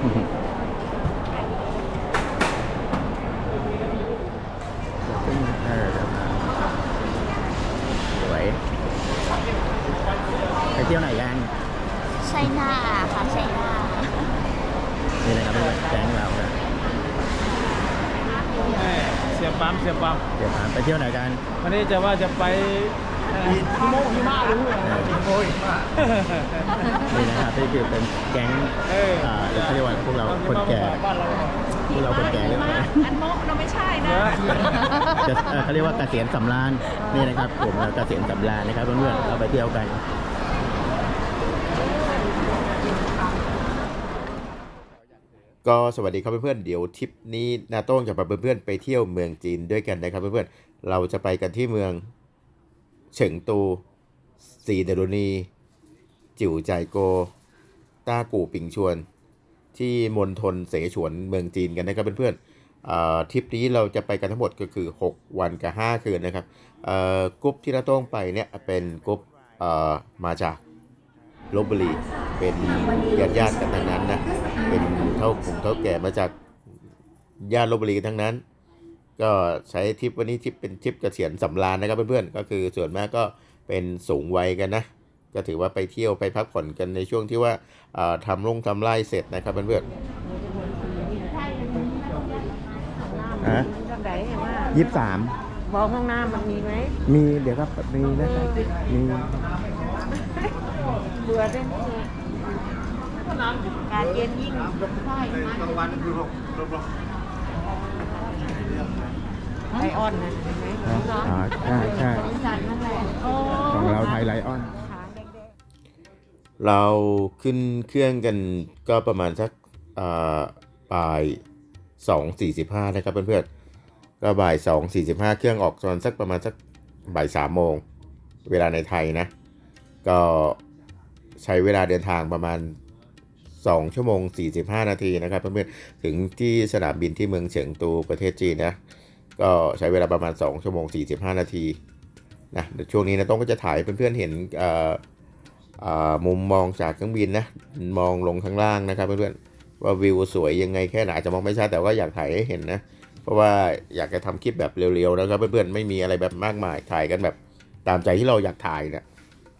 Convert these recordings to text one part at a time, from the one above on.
เออสวยไปเที่ยวไหนกันใช่หน้าค่ะใช่หน้านี่นะครับเป็นแก๊งเราครับแม่เสียปั๊มเสียปั๊มเดี๋ยวถามไปเที่ยวไหนกัน วันนี้จะว่าจะไป ฮิโมะฮิมารู้เหรอฮิโมะฮิมานี่นะครับนี่คือเป็นแก๊งเอออ่าเขาเรียกว่าพวกเราคนแก่บ้านเราพวกเราคนแก่เรียกว่าอันโมเราไม่ใช่นะจะเอ่อเขาเรียกว่าเกษียณสำราญนี่นะครับผมเราเกษียณสำราญนะครับเพื่อนๆเราไปเที่ยวกันก็สวัสดีครับเพื่อนๆเดี๋ยวทริปนี้นาโต้งจะพาเพื่อนๆไปเที่ยวเมืองจีนด้วยกันนะครับเพื่อนๆเราจะไปกันที่เมือง เฉิงตู ซีเดโรนีจิ๋วใจโก ต้ากู่ปิงชวน ที่มณฑลเสฉวนเมืองจีนกันนะครับเพื่อนๆอ่าทริปนี้เราจะไปกันทั้งหมดก็คือ 6 วันกับ 5 คืนนะครับอ่อกรุ๊ปที่นาโต้งไปเนี่ยเป็นกรุ๊ปอ่อมาจากลบบุรีเป็นญาติญาติๆกันทั้งนั้นนะเป็นเท่าผมเท่าแก่มาจากญาติลบบุรีกันทั้งนั้น ก็ใช้ทริปวันนี้ทริปเป็นทริปเกษียณสำราญนะครับเพื่อนๆก็คือส่วนมากก็เป็นสูงวัยกันนะก็ถือว่าไปเที่ยวไปพักผ่อนกันในช่วงที่ว่าอ่าทำลงทำไร่เสร็จนะครับเพื่อนฮะจังไดเห็นว่ายี่สิบสามบอกห้องน้ำมันมีไหมมีเดี๋ยวก็มีนะครับมีเบื่อได้ไหมเนี่ยการเย็นยิ่งใช่ไอออนนะเห็นไหมอ๋อใช่ใช่จันนั่นแหละโอ้ของเราไทยไลออนหางแดงๆเราขึ้นเครื่องกันก็ประมาณสักอ่าบ่ายสองสี่สิบห้านะครับเพื่อนๆก็บ่ายสองสี่สิบห้าเครื่องออกตอนสักประมาณสักบ่ายสามโมงเวลาในไทยนะ ก็ใช้เวลาเดินทางประมาณ 2 ชั่วโมง 45 นาทีนะครับเพื่อนๆถึงที่สนามบินที่เมืองเฉิงตูประเทศจีนนะก็ใช้เวลาประมาณ 2 ชั่วโมง 45 นาทีนะเดี๋ยวช่วงนี้นะต้องก็จะถ่ายเพื่อนๆเห็นเอ่อมุมมองจากเครื่องบินนะมองลงข้างล่างนะครับเพื่อนๆว่าวิวสวยยังไงแค่ไหนอาจจะมองไม่ชัดแต่ว่าอยากถ่ายให้เห็นนะเพราะว่าอยากจะทำคลิปแบบเร็วๆนะครับเพื่อนๆไม่มีอะไรแบบมากมายถ่ายกันแบบตามใจที่เราอยากถ่ายเนี่ย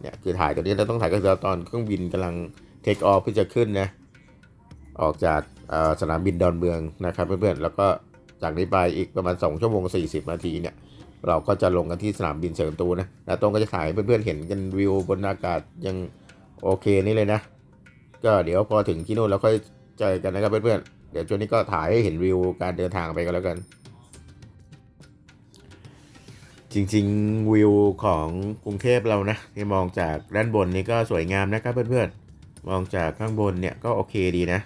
เนี่ยคือถ่ายตัวนี้เราต้องถ่ายก็คือตอนเครื่องบินกำลัง เทคออฟเพื่อจะขึ้นนะออกจากสนามบินดอนเมืองนะครับเพื่อนๆแล้วก็จากนี้ไปอีกประมาณ 2 ชั่วโมง 40 นาทีเนี่ยเราก็จะลงกันที่สนามบินเฉิงตูนะแล้วตรงก็จะถ่ายเพื่อนๆเห็นกันวิวบนอากาศยังโอเคนี่เลยนะ ก็เดี๋ยวพอถึงที่นู่นเราค่อยเจอกันนะครับเพื่อนๆเดี๋ยวช่วงนี้ก็ถ่ายให้เห็นวิวการเดินทางไปกันแล้วกัน จริงๆวิวของกรุงเทพเรานะที่มองจากด้านบนนี้ก็สวยงามนะครับเพื่อนๆ มองจากข้างบนเนี่ยก็โอเคดีนะ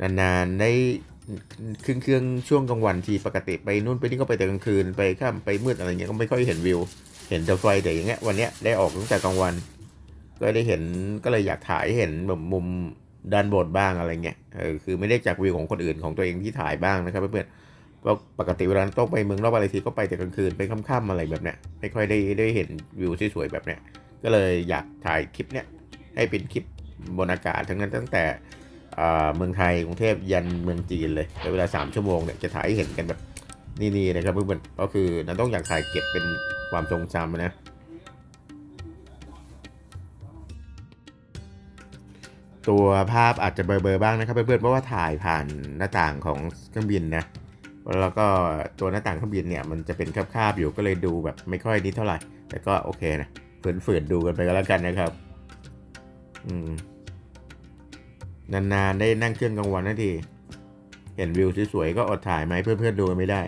นานๆได้ขึ้นเครื่องช่วงกลางวันทีปกติไปนู่นไปนี่ก็ไปแต่กลางคืนไปข้ามไปมืดอะไรเงี้ยก็ไม่ค่อยเห็นวิว เห็นแต่ไฟแต่อย่างเงี้ยวันเนี้ยได้ออกตั้งแต่กลางวัน ก็ได้เห็นก็เลยอยากถ่ายเห็นแบบมุมด้านบนบ้างอะไรเงี้ยเออคือไม่ได้จากวิวของคนอื่นของตัวเองที่ถ่ายบ้างนะครับเพื่อนๆเพราปกติเวลาต้องไปเมืองนอกอะไรทีก็ไปแต่กลางคืนไปค่ำๆอะไรแบบเนี้ยไม่ค่อยได้ได้เห็นวิวสวยๆแบบเนี้ยก็เลยอยากถ่ายคลิปเนี้ย ให้เป็นคลิปบนอากาศทั้งนั้นตั้งแต่เมืองไทยกรุงเทพยันเมืองจีนเลยในเวลา 3 ชั่วโมงเนี่ยจะถ่ายให้เห็นกันแบบนี่ๆนะครับเพื่อนๆก็คือนันต้องอยากถ่ายเก็บเป็นความทรงจำนะตัวภาพอาจจะเบลอๆบ้างนะครับเพื่อนๆเพราะว่าถ่ายผ่านหน้าต่างของเครื่องบินนะแล้วก็ตัวหน้าต่างเครื่องบินเนี่ยมันจะเป็นคาบๆอยู่ก็เลยดูแบบไม่ค่อยนิดเท่าไหร่ แต่ก็โอเคนะฝืนๆดูกันไปก็แล้วกันนะครับ นานๆได้นั่งเครื่องกลางวันนาที เห็นวิวสวยๆก็อดถ่ายไหมเพื่อนๆดูไม่ได้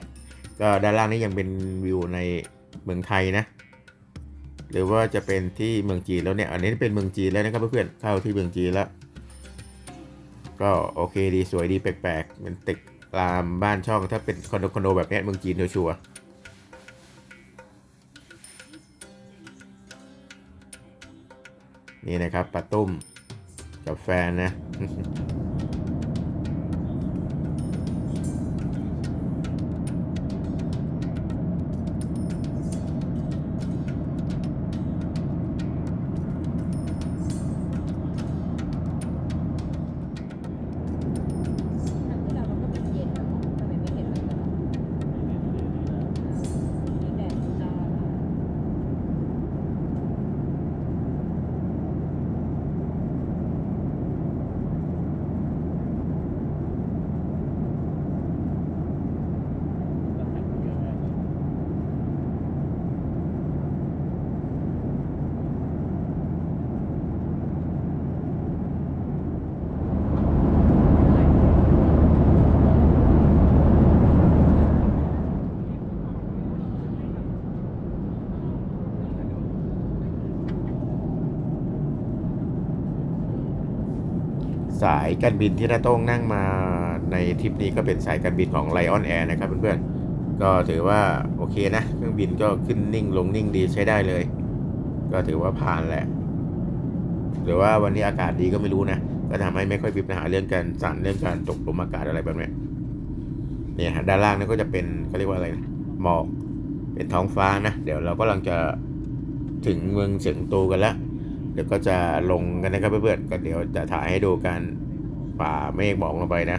ก็ด้านล่างนี้ยังเป็นวิวในเมืองไทยนะ หรือว่าจะเป็นที่เมืองจีนแล้วเนี่ย อันนี้เป็นเมืองจีนแล้วนะครับเพื่อนๆเข้าที่เมืองจีนแล้ว ก็โอเคดีสวยดีแปลกๆเป็นตึกตามบ้านช่องถ้าเป็นคอนโดคอนโดแบบเนี้ยเมืองจีนชัวร์ นี่นะครับปลาตุ้มกับแฟนนะายการบินที่น้าโต้งนั่งมาในทริปนี้ก็เป็นสายการบินของ Lion Air นะครับเพื่อนๆ ก็ถือว่าโอเคนะ เครื่องบินก็ขึ้นนิ่งลงนิ่งดีใช้ได้เลย ก็ถือว่าผ่านแหละ หรือว่าวันนี้อากาศดีก็ไม่รู้นะ ก็ทำให้ไม่ค่อยมีปัญหาเรื่องการสั่นเรื่องการตกหลุมอากาศอะไรแบบนี้เนี่ยฮะด้านล่างนั่ก็จะเป็นเขาเรียกว่าอะไรนะหมอกเป็นท้องฟ้านะ เดี๋ยวเราก็กำลังจะถึงเมืองเฉิงตูกันแล้วเดี๋ยวก็จะลงกันนะครับเพื่อนๆก็เดี๋ยวจะถ่ายให้ดูกา ป่าเมฆหมอกลงไปนะ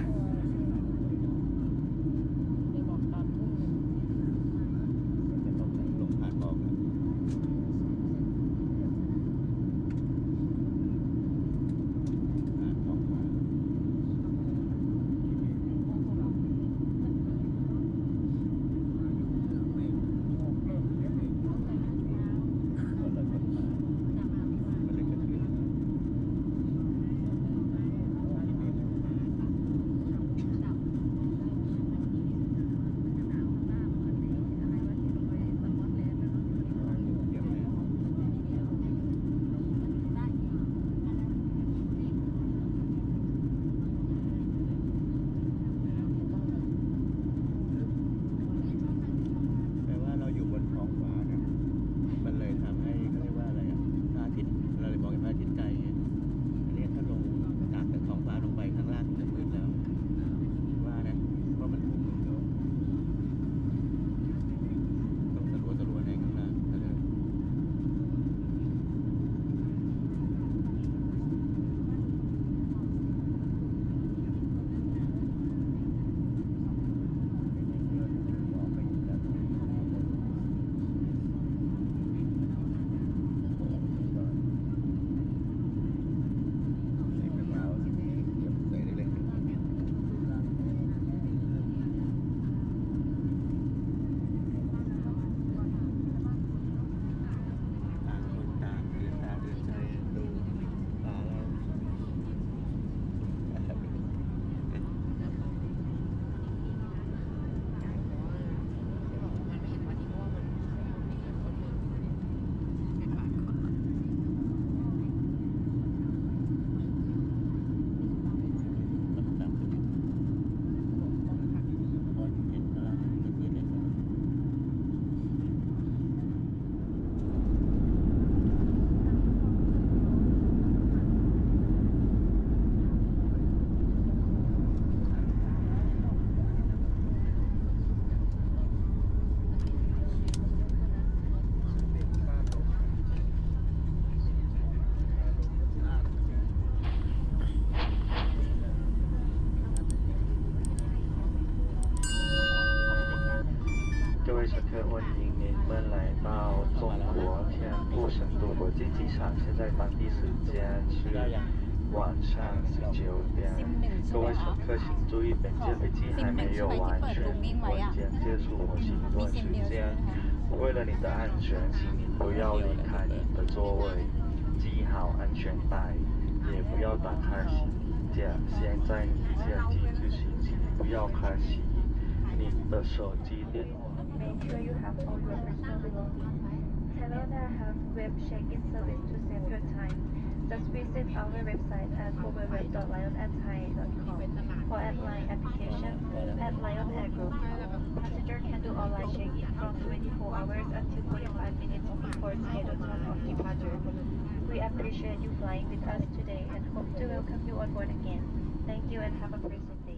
机场。现在当地时间是晚上十九点。各位乘客请注意，本届飞机还没有完全关键结束我行一段时间。为了你的安全，请你不要离开你的座位，系好安全带，也不要打开行李架。现在你下机之前，请不要开启你的手机、电话。Sure have web check-in service to save your time. Just visit our website at www.lionairthai.com for airline application at Lion Air Group. Passenger can do online check-in from 24 hours until 45 minutes before scheduled time of departure. We appreciate you flying with us today and hope to welcome you on board again. Thank you and have a pleasant day.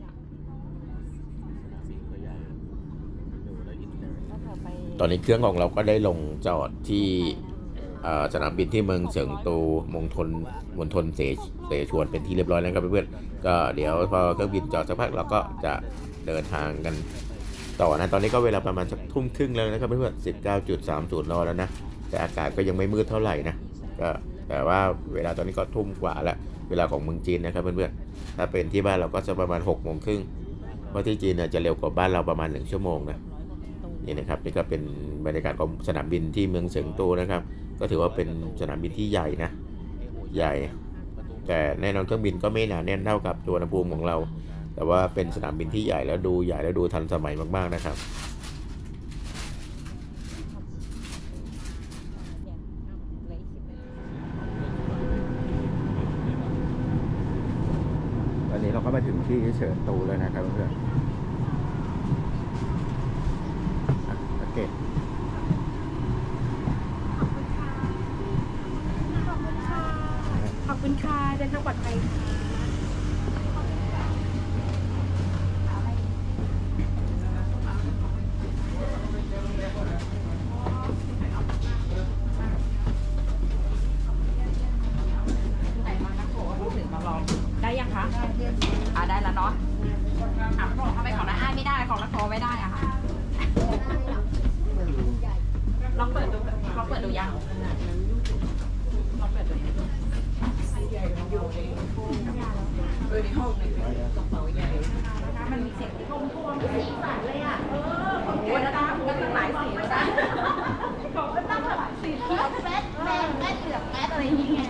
ตอนนี้เครื่องของเราก็ได้ลงจอดที่เอ่อสนามบินที่เมืองเฉิงตูมณฑลมณฑลเสเสฉวนเป็นที่เรียบร้อยแล้วครับเพื่อนๆก็เดี๋ยวพอเครื่องบินจอดสักพักเราก็จะเดินทางกันต่อนะตอนนี้ก็เวลาประมาณสักทุ่มครึ่งแล้วนะครับเพื่อนๆสิบเก้าจุดสามศูนย์รอแล้วนะแต่อากาศก็ยังไม่มืดเท่าไหร่นะก็แต่ว่าเวลาตอนนี้ก็ทุ่มกว่าแล้วเวลาของเมืองจีนนะครับเพื่อนๆถ้าเป็นที่บ้านเราก็จะประมาณหกโมงครึ่งเพราะที่จีนเนี่ยจะเร็วกว่าบ้านเราประมาณหนึ่งชั่วโมงนะ นี่นะครับนี่ก็เป็นบรรยากาศของสนามบินที่เมืองเฉิงตูนะครับ ก็ถือว่าเป็นสนามบินที่ใหญ่นะใหญ่ แต่แน่นอนเครื่องบินก็ไม่หนาแน่นเท่ากับตัวอุณหภูมิของเรา แต่ว่าเป็นสนามบินที่ใหญ่แล้วดูใหญ่แล้วดูทันสมัยมากๆนะครับวันนี้เฉินตูแล้วนะครับเพื่อนอะโอเค ขอบคุณค่ะ เในห้องในกระเป๋าใหญ่มันมีเสียงท่วมท่วมสีสันเลยอะ เออของโอ้ยนะตั้งตั้งหลายสีแล้วนะของก็ตั้งหลายสีเขียวแป๊ดแดงแป๊ดเหลืองแป๊ดอะไรอย่างเงี้ย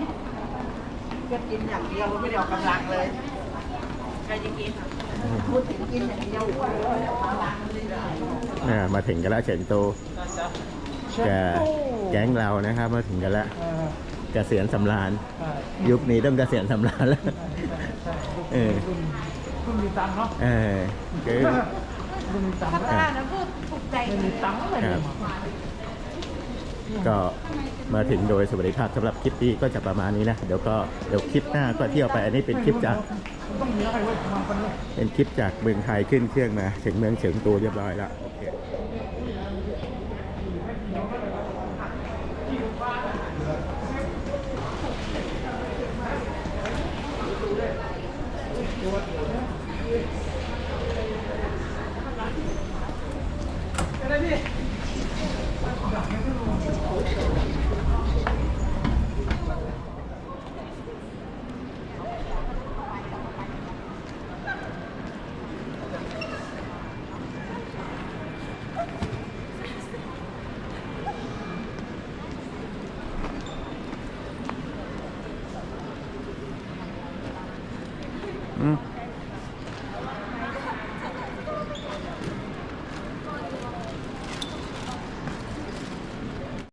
ก็กินอย่างเดียวไม่ได้ออกกำลังเลยใครจะกินพูดถึงกินอย่างเดียวอ้วนเลยออกกำลังไม่ได้อ่ามาถึงกันแล้วเฉินตูแกแก๊งเรานะครับมาถึงกันแล้วเออเกษียณสำราญใช่ยุคนี้ต้องเกษียณสำราญแล้วใช่ เออรุ่นรุ่นมีตังค์เนาะเออคือรุ่นมีตังค์ถ้าตานะพูดถูกใจไม่มีตังค์อะไรคเลรัยบก็มาถึงโดยสวัสดิภาพสำหรับคลิปนี้ก็จะประมาณนี้นะ เดี๋ยวก็เดี๋ยวคลิปหน้าก็เที่ยวไปอันนี้เป็นคลิปจากต้องมีอะไรไว้มาคนนี้เป็นคลิปจากเมืองไทยขึ้นเครื่องมา ถึงเมืองเฉิงตูเรียบร้อยแล้วโอเค what?